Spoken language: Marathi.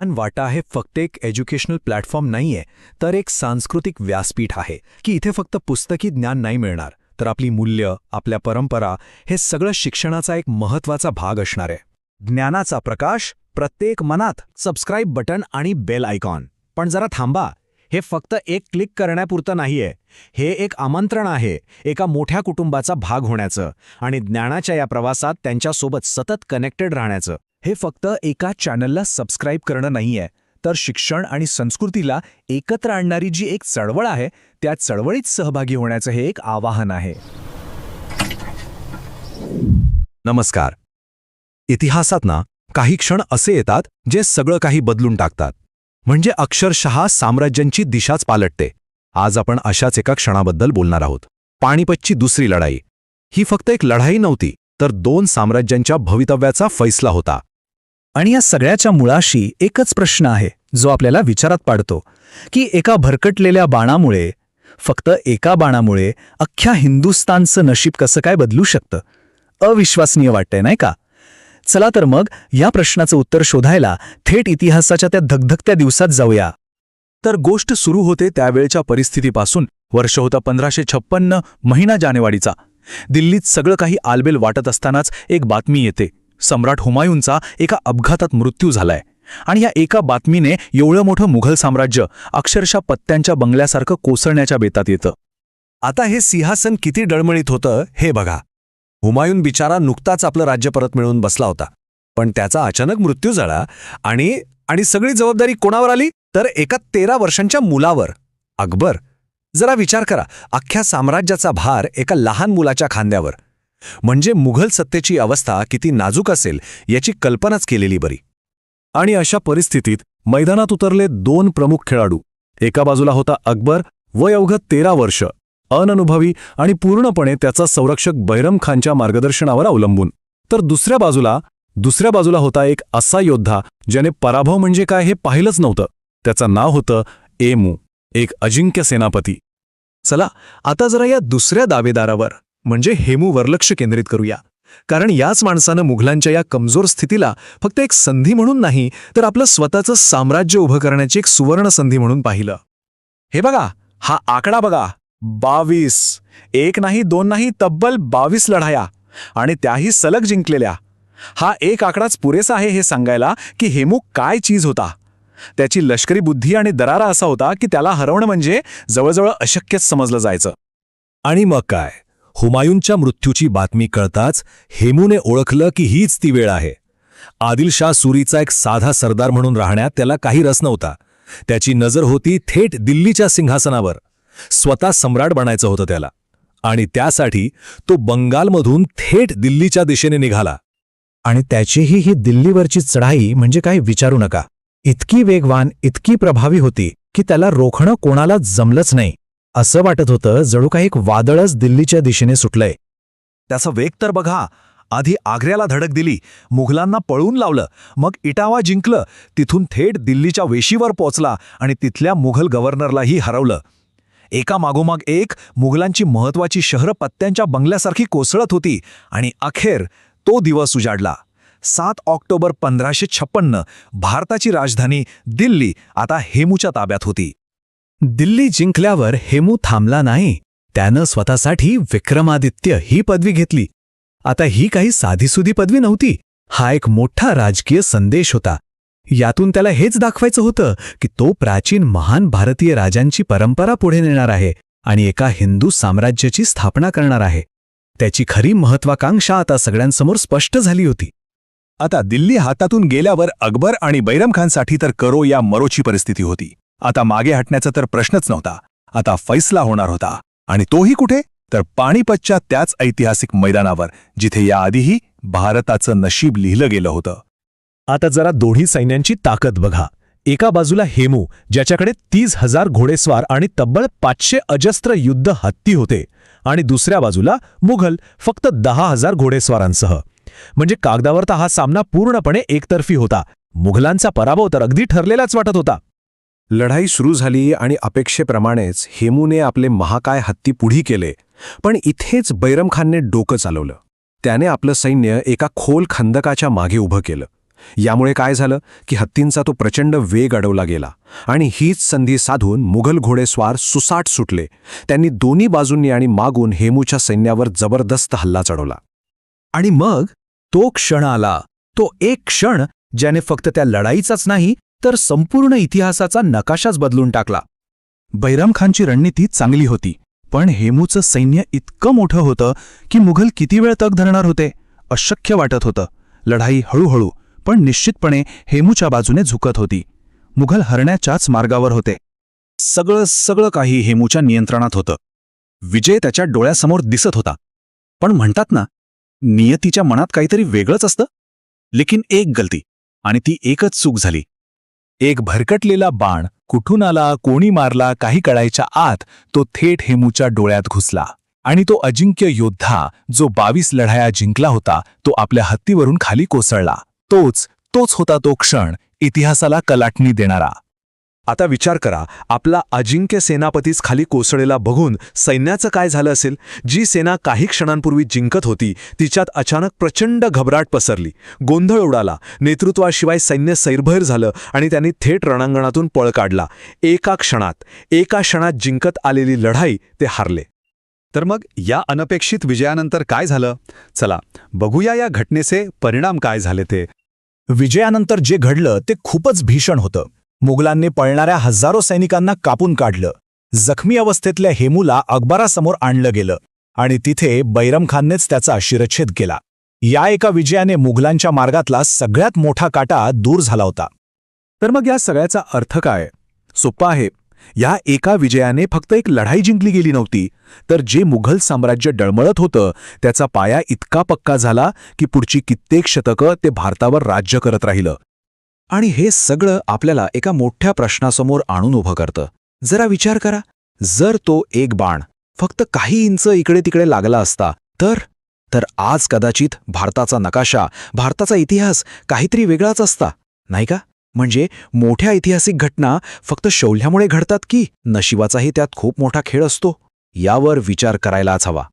आणि वाटा हे फक्त एक एज्युकेशनल प्लॅटफॉर्म नाहीये तर एक सांस्कृतिक व्यासपीठ आहे की इथे फक्त पुस्तकी ज्ञान नाही मिळणार तर आपली मूल्य आपल्या परंपरा हे सगळं शिक्षणाचा एक महत्त्वाचा भाग असणार आहे. ज्ञानाचा प्रकाश प्रत्येक मनात सबस्क्राईब बटन आणि बेल आयकॉन पण जरा थांबा हे फक्त एक क्लिक करण्यापुरतं नाहीये हे एक आमंत्रण आहे एका मोठ्या कुटुंबाचा भाग होण्याचं आणि ज्ञानाच्या या प्रवासात त्यांच्यासोबत सतत कनेक्टेड राहण्याचं. हे फक्त एका चॅनलला सबस्क्राईब करणं नाहीये. तर शिक्षण आणि संस्कृतीला एकत्र आणणारी जी एक चळवळ आहे त्या चळवळीत सहभागी होण्याचं हे एक आवाहन आहे. नमस्कार. इतिहासात ना काही क्षण असे येतात जे सगळं काही बदलून टाकतात. म्हणजे अक्षरशः साम्राज्यांची दिशाच पालटते. आज आपण अशाच एका क्षणाबद्दल बोलणार आहोत. पाणीपतची दुसरी लढाई. ही फक्त एक लढाई नव्हती तर दोन साम्राज्यांच्या भवितव्याचा फैसला होता. आणि या सगळ्याच्या मुळाशी एकच प्रश्न आहे जो आपल्याला विचारात पाडतो की एका भरकटलेल्या बाणामुळे फक्त एका बाणामुळे अख्ख्या हिंदुस्तानचं नशीब कसं काय बदलू शकतं? अविश्वसनीय वाटतंय नाही का? चला तर मग या प्रश्नाचं उत्तर शोधायला थेट इतिहासाच्या त्या धगधगत्या दिवसात जाऊया. तर गोष्ट सुरू होते त्यावेळच्या परिस्थितीपासून वर्ष होता पंधराशे छप्पन्न महिना जानेवारीचा. दिल्लीत सगळं काही आलबेल वाटत असतानाच एक बातमी येते. सम्राट हुमायूनचा एका अपघातात मृत्यू झालाय. आणि या एका बातमीने एवढं मोठं मुघल साम्राज्य अक्षरशः पत्त्यांच्या बंगल्यासारखं कोसळण्याच्या बेतात येतं. आता हे सिंहासन किती डळमळीत होतं हे बघा. हुमायून बिचारा नुकताच आपलं राज्य परत मिळवून बसला होता. पण त्याचा अचानक मृत्यू झाला आणि आणि सगळी जबाबदारी कोणावर आली? तर एका तेरा वर्षांच्या मुलावर. अकबर जरा विचार करा. अख्ख्या साम्राज्याचा भार एका लहान मुलाच्या खांद्यावर. म्हणजे मुघल सत्तेची अवस्था किती नाजूक असेल याची कल्पनाच केलेली बरी. आणि अशा परिस्थितीत मैदानात उतरले दोन प्रमुख खेळाडू. एका बाजूला होता अकबर वय अवघं तेरा वर्ष. अननुभवी आणि पूर्णपणे त्याचा संरक्षक बैरम खानच्या मार्गदर्शनावर अवलंबून. तर दुसऱ्या बाजूला दुसऱ्या बाजूला होता एक असा योद्धा ज्याने पराभव म्हणजे काय हे पाहिलंच नव्हतं. त्याचं नाव होतं एमू एक अजिंक्य सेनापती. चला आता जरा या दुसऱ्या दावेदारावर. म्हणजे हेमूवर लक्ष केंद्रित करूया. कारण याच माणसानं मुघलांच्या या कमजोर स्थितीला फक्त एक संधी म्हणून नाही तर आपलं स्वतःचं साम्राज्य उभं करण्याची एक सुवर्ण संधी म्हणून पाहिलं. हे बघा हा आकडा बघा. बावीस. एक नाही दोन नाही तब्बल बावीस लढाया. आणि त्याही सलग जिंकलेल्या. हा एक आकडाच पुरेसा आहे हे सांगायला की हेमू काय चीज होता. त्याची लष्करी बुद्धी आणि दरारा असा होता की त्याला हरवणं म्हणजे जवळजवळ अशक्यच समजलं जायचं. आणि मग काय? हुमायूनच्या मृत्यूची बातमी कळताच हेमूने ओळखलं की हीच ती वेळ आहे. आदिलशाह सुरीचा एक साधा सरदार म्हणून राहण्यात त्याला काही रस नव्हता. त्याची नजर होती थेट दिल्लीच्या सिंहासनावर. स्वतः सम्राट बनायचं होतं त्याला. आणि त्यासाठी तो बंगालमधून थेट दिल्लीच्या दिशेने निघाला. आणि त्याचीही ही दिल्लीवरची चढाई म्हणजे काही विचारू नका. इतकी वेगवान इतकी प्रभावी होती की त्याला रोखणं कोणाला जमलंच नाही. असं वाटत होतं जणू काही एक वादळच दिल्लीच्या दिशेने सुटलंय. त्याचा वेग तर बघा आधी आग्र्याला धडक दिली मुघलांना पळून लावलं मग इटावा जिंकलं तिथून थेट दिल्लीच्या वेशीवर पोचला आणि तिथल्या मुघल गव्हर्नरलाही हरवलं. एका मागोमाग एक मुघलांची महत्वाची शहरं पत्त्यांच्या बंगल्यासारखी कोसळत होती आणि अखेर तो दिवस उजाडला. सात ऑक्टोबर पंधराशे छप्पन्न भारताची राजधानी दिल्ली आता हेमूच्या ताब्यात होती. दिल्ली जिंकल्यावर हेमू थांबला नाही. त्यानं स्वतःसाठी विक्रमादित्य ही पदवी घेतली. आता ही काही साधीसुधी पदवी नव्हती. हा एक मोठा राजकीय संदेश होता. यातून त्याला हेच दाखवायचं होतं की तो प्राचीन महान भारतीय राजांची परंपरा पुढे नेणार आहे आणि एका हिंदू साम्राज्याची स्थापना करणार आहे. त्याची खरी महत्वाकांक्षा आता सगळ्यांसमोर स्पष्ट झाली होती. आता दिल्ली हातातून गेल्यावर अकबर आणि बैरम खानसाठी तर करो या मरोची परिस्थिती होती. आता मागे हटण्याचा तर प्रश्नच नव्हता. आता फैसला होणार होता. आणि तोही कुठे? तर पाणीपतच्या त्याच ऐतिहासिक मैदानावर जिथे याआधीही भारताचं नशीब लिहिलं गेलं होतं. आता जरा दोन्ही सैन्यांची ताकद बघा. एका बाजूला हेमू ज्याच्याकडे तीस हजार घोडेस्वार आणि तब्बल पाचशे अजस्त्र युद्ध हत्ती होते आणि दुसऱ्या बाजूला मुघल फक्त दहा हजार घोडेस्वारांसह. म्हणजे कागदावर तर हा सामना पूर्णपणे एकतर्फी होता. मुघलांचा पराभव तर अगदी ठरलेलाच वाटत होता. लढाई सुरू झाली आणि अपेक्षेप्रमाणेच हेमूने आपले महाकाय हत्ती पुढी केले पण इथेच बैरमखानने डोकं चालवलं. त्याने आपलं सैन्य एका खोल खंदकाच्या मागे उभं केलं. यामुळे काय झालं की हत्तींचा तो प्रचंड वेग अडवला गेला आणि हीच संधी साधून मुघल घोडेस्वार सुसाट सुटले. त्यांनी दोन्ही बाजूंनी आणि मागून हेमूच्या सैन्यावर जबरदस्त हल्ला चढवला. आणि मग तो क्षण आला. तो एक क्षण ज्याने फक्त त्या लढाईचाच नाही तर संपूर्ण इतिहासाचा नकाशाच बदलून टाकला. बैराम खानची रणनीती चांगली होती पण हेमूचं सैन्य इतकं मोठं होतं की मुघल किती वेळ तग धरणार होते अशक्य वाटत होतं. लढाई हळूहळू पण निश्चितपणे हेमूच्या बाजूने झुकत होती. मुघल हरण्याच्याच मार्गावर होते. सगळं सगळं काही हेमूच्या नियंत्रणात होतं. विजय त्याच्या डोळ्यासमोर दिसत होता. पण म्हणतात ना नियतीच्या मनात काहीतरी वेगळंच असतं. लेकिन एक गलती आणि ती एकच चूक झाली. एक भरकटलेला बाण कुठून आला कोणी मारला काही कळायच्या आत तो थेट हेमूच्या डोळ्यात घुसला. आणि तो अजिंक्य योद्धा जो बावीस लढाया जिंकला होता तो आपल्या हत्तीवरून खाली कोसळला. तोच तोच होता तो क्षण इतिहासाला कलाटणी देणारा. आता विचार करा आपला अजिंक्य सेनापतीच खाली कोसळेला बघून सैन्याचं काय झालं असेल? जी सेना काही क्षणांपूर्वी जिंकत होती तिच्यात अचानक प्रचंड घबराट पसरली. गोंधळ उडाला. नेतृत्वाशिवाय सैन्य सैरभैर झालं आणि त्यांनी थेट रणांगणातून पळ काढला. एका क्षणात एका क्षणात जिंकत आलेली लढाई ते हारले. तर मग या अनपेक्षित विजयानंतर काय झालं? चला बघूया या घटनेचे परिणाम काय झाले ते. विजयानंतर जे घडलं ते खूपच भीषण होतं. मुघलांनी पळणाऱ्या हजारो सैनिकांना कापून काढलं. जखमी अवस्थेतल्या हेमूला अकबरासमोर आणलं गेलं आणि तिथे बैरम खाननेच त्याचा शिरच्छेद केला. या एका विजयाने मुघलांच्या मार्गातला सगळ्यात मोठा काटा दूर झाला होता. तर मग या सगळ्याचा अर्थ काय? सोप्पा आहे. या एका विजयाने फक्त एक लढाई जिंकली गेली नव्हती तर जे मुघल साम्राज्य डळमळत होतं त्याचा पाया इतका पक्का झाला की पुढची कित्येक शतकं ते भारतावर राज्य करत राहिलं. आणि हे सगळं आपल्याला एका मोठ्या प्रश्नासमोर आणून उभं करतं. जरा विचार करा. जर तो एक बाण फक्त काही इंच इकडे तिकडे लागला असता तर? तर आज कदाचित भारताचा नकाशा भारताचा इतिहास काहीतरी वेगळाच असता नाही का? म्हणजे मोठ्या ऐतिहासिक घटना फक्त शौल्यामुळे घडतात की नशिबाचाही त्यात खूप मोठा खेळ असतो? यावर विचार करायलाच हवा.